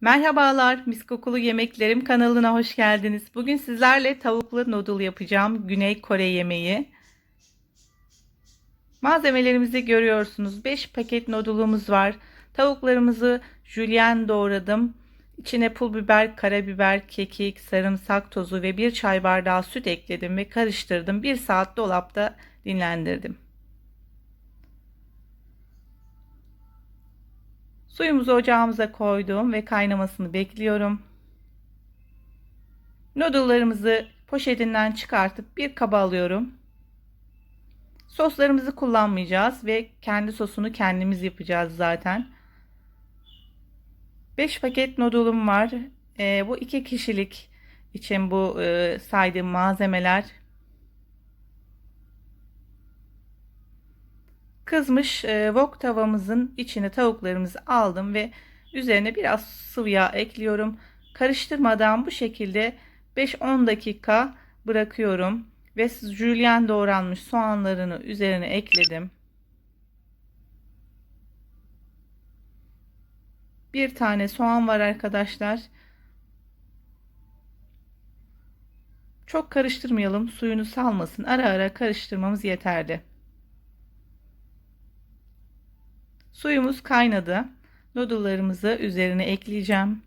Merhabalar, mis kokulu yemeklerim kanalına hoş geldiniz. Bugün sizlerle tavuklu noodle yapacağım. Güney Kore yemeği. Malzemelerimizi görüyorsunuz. 5 paket noodle'umuz var. Tavuklarımızı jülyen doğradım. İçine pul biber, karabiber, kekik, sarımsak tozu ve bir çay bardağı süt ekledim ve karıştırdım. 1 saat dolapta dinlendirdim. Suyumuzu ocağımıza koydum ve kaynamasını bekliyorum. Noodle'larımızı poşetinden çıkartıp bir kaba alıyorum. Soslarımızı kullanmayacağız ve kendi sosunu kendimiz yapacağız zaten. 5 paket noodle'um var. E, bu 2 kişilik için bu e, saydığım malzemeler. Kızmış e, wok tavamızın içine tavuklarımızı aldım ve üzerine biraz sıvı yağ ekliyorum. Karıştırmadan bu şekilde 5-10 dakika bırakıyorum ve jülyen doğranmış soğanlarını üzerine ekledim. Bir tane soğan var arkadaşlar. Çok karıştırmayalım. Suyunu salmasın. Ara ara karıştırmamız yeterli. Suyumuz kaynadı. Noodle'larımızı üzerine ekleyeceğim.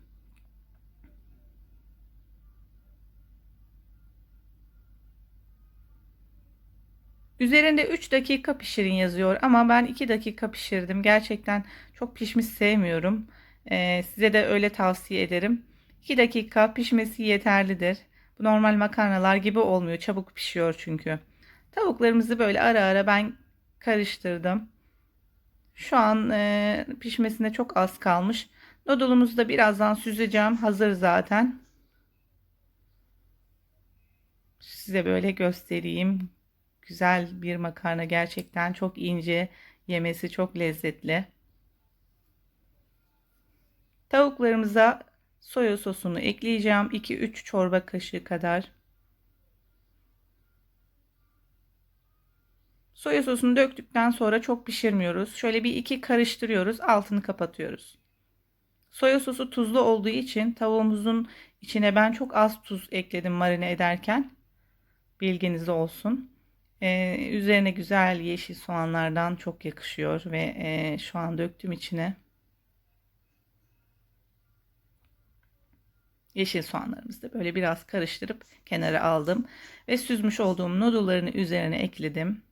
Üzerinde 3 dakika pişirin yazıyor ama ben 2 dakika pişirdim. Gerçekten çok pişmiş sevmiyorum. Ee, size de öyle tavsiye ederim. 2 dakika pişmesi yeterlidir. Bu normal makarnalar gibi olmuyor. Çabuk pişiyor çünkü. Tavuklarımızı böyle ara ara ben karıştırdım. Şu an e, pişmesine çok az kalmış. Noodle'umuzu da birazdan süzeceğim. Hazır zaten. Size böyle göstereyim. Güzel bir makarna gerçekten çok ince. Yemesi çok lezzetli. Tavuklarımıza soya sosunu ekleyeceğim. 2-3 çorba kaşığı kadar. Soya sosunu döktükten sonra çok pişirmiyoruz. Şöyle bir iki karıştırıyoruz. Altını kapatıyoruz. Soya sosu tuzlu olduğu için tavuğumuzun içine ben çok az tuz ekledim marine ederken. Bilginiz olsun. Ee, üzerine güzel yeşil soğanlardan çok yakışıyor ve e, şu an döktüm içine. Yeşil soğanlarımızı da böyle biraz karıştırıp kenara aldım ve süzmüş olduğum noodle'larını üzerine ekledim.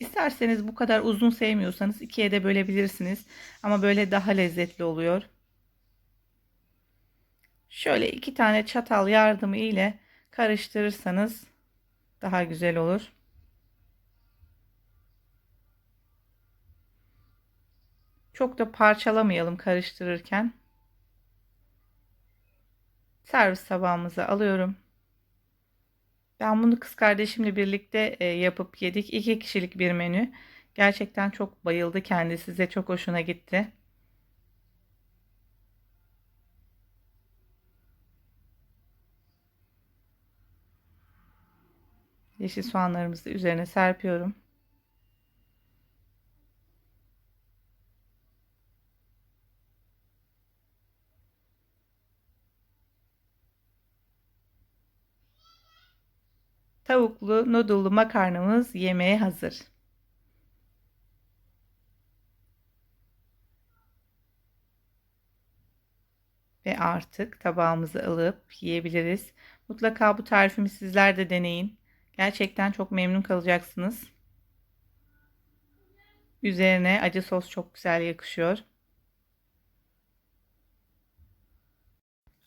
İsterseniz bu kadar uzun sevmiyorsanız ikiye de bölebilirsiniz. Ama böyle daha lezzetli oluyor. Şöyle iki tane çatal yardımı ile karıştırırsanız daha güzel olur. Çok da parçalamayalım karıştırırken. Servis tabağımıza alıyorum. Ben bunu kız kardeşimle birlikte e, yapıp yedik. İki kişilik bir menü. Gerçekten çok bayıldı kendisi. Size çok hoşuna gitti. Yeşil soğanlarımızı üzerine serpiyorum. Tavuklu noodle'lu makarnamız yemeğe hazır. Ve artık tabağımızı alıp yiyebiliriz. Mutlaka bu tarifimi sizler de deneyin. Gerçekten çok memnun kalacaksınız. Üzerine acı sos çok güzel yakışıyor.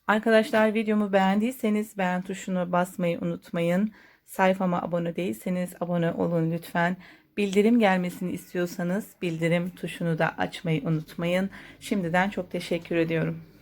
Arkadaşlar videomu beğendiyseniz beğen tuşunu basmayı unutmayın. Sayfama abone değilseniz abone olun lütfen. Bildirim gelmesini istiyorsanız bildirim tuşunu da açmayı unutmayın. Şimdiden çok teşekkür ediyorum.